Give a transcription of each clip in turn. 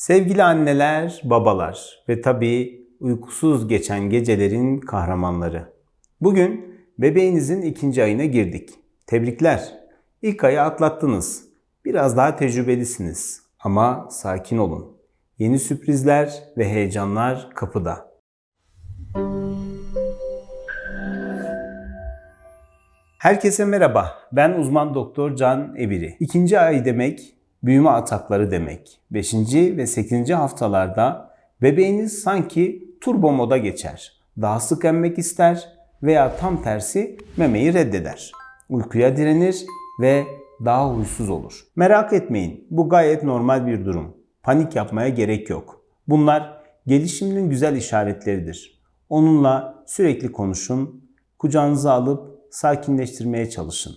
Sevgili anneler, babalar ve tabii uykusuz geçen gecelerin kahramanları. Bugün bebeğinizin ikinci ayına girdik. Tebrikler. İlk ayı atlattınız. Biraz daha tecrübelisiniz. Ama sakin olun. Yeni sürprizler ve heyecanlar kapıda. Herkese merhaba. Ben uzman doktor Can Ebiri. İkinci ay demek büyüme atakları demek. 5. ve 8. haftalarda bebeğiniz sanki turbo moda geçer. Daha sık emmek ister veya tam tersi memeyi reddeder. Uykuya direnir ve daha huysuz olur. Merak etmeyin. Bu gayet normal bir durum. Panik yapmaya gerek yok. Bunlar gelişiminin güzel işaretleridir. Onunla sürekli konuşun, kucağınıza alıp sakinleştirmeye çalışın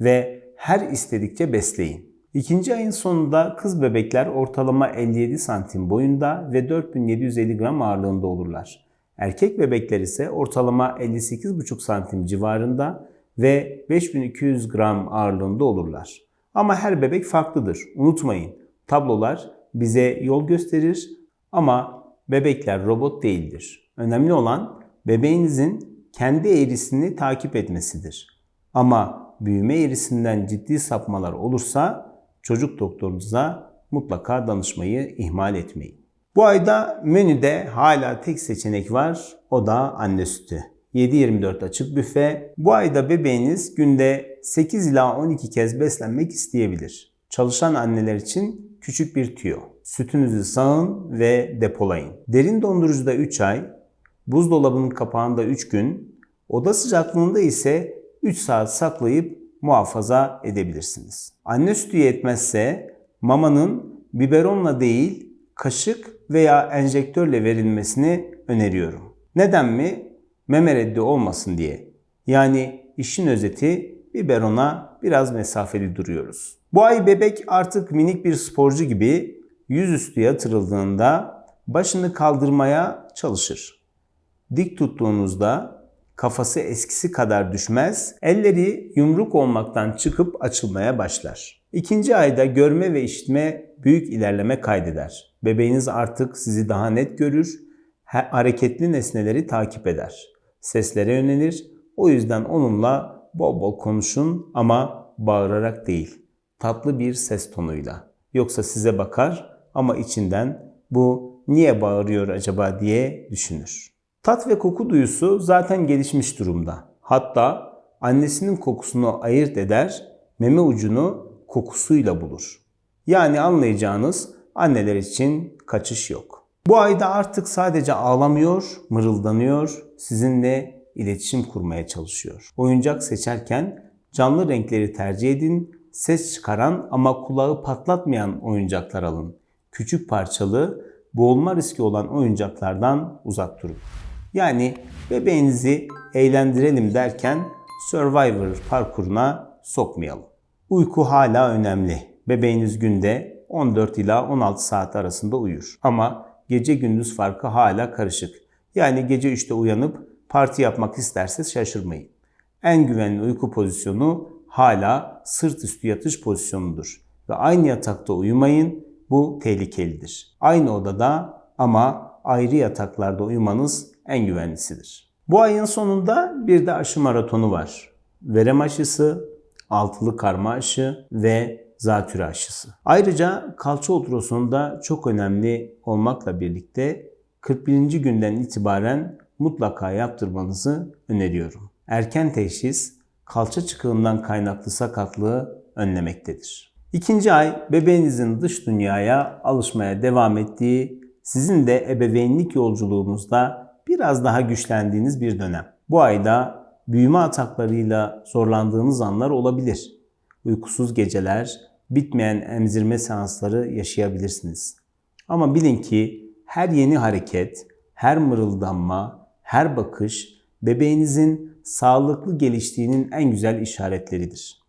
ve her istedikçe besleyin. İkinci ayın sonunda kız bebekler ortalama 57 santim boyunda ve 4750 gram ağırlığında olurlar. Erkek bebekler ise ortalama 58,5 santim civarında ve 5200 gram ağırlığında olurlar. Ama her bebek farklıdır. Unutmayın, tablolar bize yol gösterir ama bebekler robot değildir. Önemli olan bebeğinizin kendi eğrisini takip etmesidir. Ama büyüme eğrisinden ciddi sapmalar olursa çocuk doktorunuza mutlaka danışmayı ihmal etmeyin. Bu ayda menüde hala tek seçenek var. O da anne sütü. 7-24 açık büfe. Bu ayda bebeğiniz günde 8 ila 12 kez beslenmek isteyebilir. Çalışan anneler için küçük bir tüyo. Sütünüzü sağın ve depolayın. Derin dondurucuda 3 ay, buzdolabının kapağında 3 gün, oda sıcaklığında ise 3 saat saklayıp muhafaza edebilirsiniz. Anne sütü yetmezse mamanın biberonla değil kaşık veya enjektörle verilmesini öneriyorum. Neden mi? Meme reddi olmasın diye. Yani işin özeti biberona biraz mesafeli duruyoruz. Bu ay bebek artık minik bir sporcu gibi yüzüstü yatırıldığında başını kaldırmaya çalışır. Dik tuttuğunuzda kafası eskisi kadar düşmez, elleri yumruk olmaktan çıkıp açılmaya başlar. İkinci ayda görme ve işitme büyük ilerleme kaydeder. Bebeğiniz artık sizi daha net görür, hareketli nesneleri takip eder. Seslere yönelir, o yüzden onunla bol bol konuşun ama bağırarak değil, tatlı bir ses tonuyla. Yoksa size bakar ama içinden bu niye bağırıyor acaba diye düşünür. Tat ve koku duyusu zaten gelişmiş durumda. Hatta annesinin kokusunu ayırt eder, meme ucunu kokusuyla bulur. Yani anlayacağınız anneler için kaçış yok. Bu ayda artık sadece ağlamıyor, mırıldanıyor, sizinle iletişim kurmaya çalışıyor. Oyuncak seçerken canlı renkleri tercih edin, ses çıkaran ama kulağı patlatmayan oyuncaklar alın. Küçük parçalı, boğulma riski olan oyuncaklardan uzak durun. Yani bebeğinizi eğlendirelim derken Survivor parkuruna sokmayalım. Uyku hala önemli. Bebeğiniz günde 14 ila 16 saat arasında uyur. Ama gece gündüz farkı hala karışık. Yani gece 3'te uyanıp parti yapmak isterse şaşırmayın. En güvenli uyku pozisyonu hala sırt üstü yatış pozisyonudur. Ve aynı yatakta uyumayın. Bu tehlikelidir. Aynı odada ama ayrı yataklarda uyumanız en güvenlisidir. Bu ayın sonunda bir de aşı maratonu var. Verem aşısı, altılı karma aşı ve zatürre aşısı. Ayrıca kalça ultrasonu çok önemli olmakla birlikte 41. günden itibaren mutlaka yaptırmanızı öneriyorum. Erken teşhis kalça çıkığından kaynaklı sakatlığı önlemektedir. İkinci ay bebeğinizin dış dünyaya alışmaya devam ettiği, sizin de ebeveynlik yolculuğunuzda biraz daha güçlendiğiniz bir dönem. Bu ayda büyüme ataklarıyla zorlandığınız anlar olabilir. Uykusuz geceler, bitmeyen emzirme seansları yaşayabilirsiniz. Ama bilin ki her yeni hareket, her mırıldanma, her bakış bebeğinizin sağlıklı geliştiğinin en güzel işaretleridir.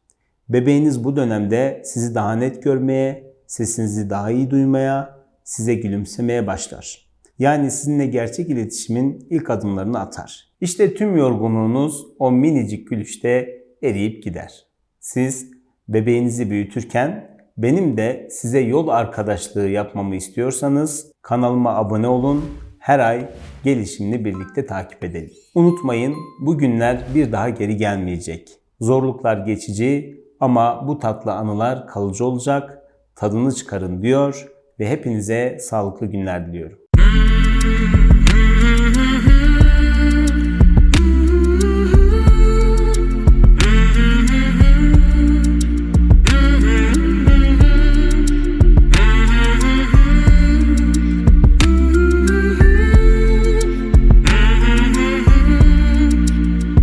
Bebeğiniz bu dönemde sizi daha net görmeye, sesinizi daha iyi duymaya, size gülümsemeye başlar. Yani sizinle gerçek iletişimin ilk adımlarını atar. İşte tüm yorgunluğunuz o minicik gülüşte eriyip gider. Siz bebeğinizi büyütürken Benim de size yol arkadaşlığı yapmamı istiyorsanız kanalıma abone olun. Her ay gelişimini birlikte takip edelim. Unutmayın bu günler bir daha geri gelmeyecek. Zorluklar geçici ama bu tatlı anılar kalıcı olacak. Tadını çıkarın diyor ve hepinize sağlıklı günler diliyorum. Mm-hmm.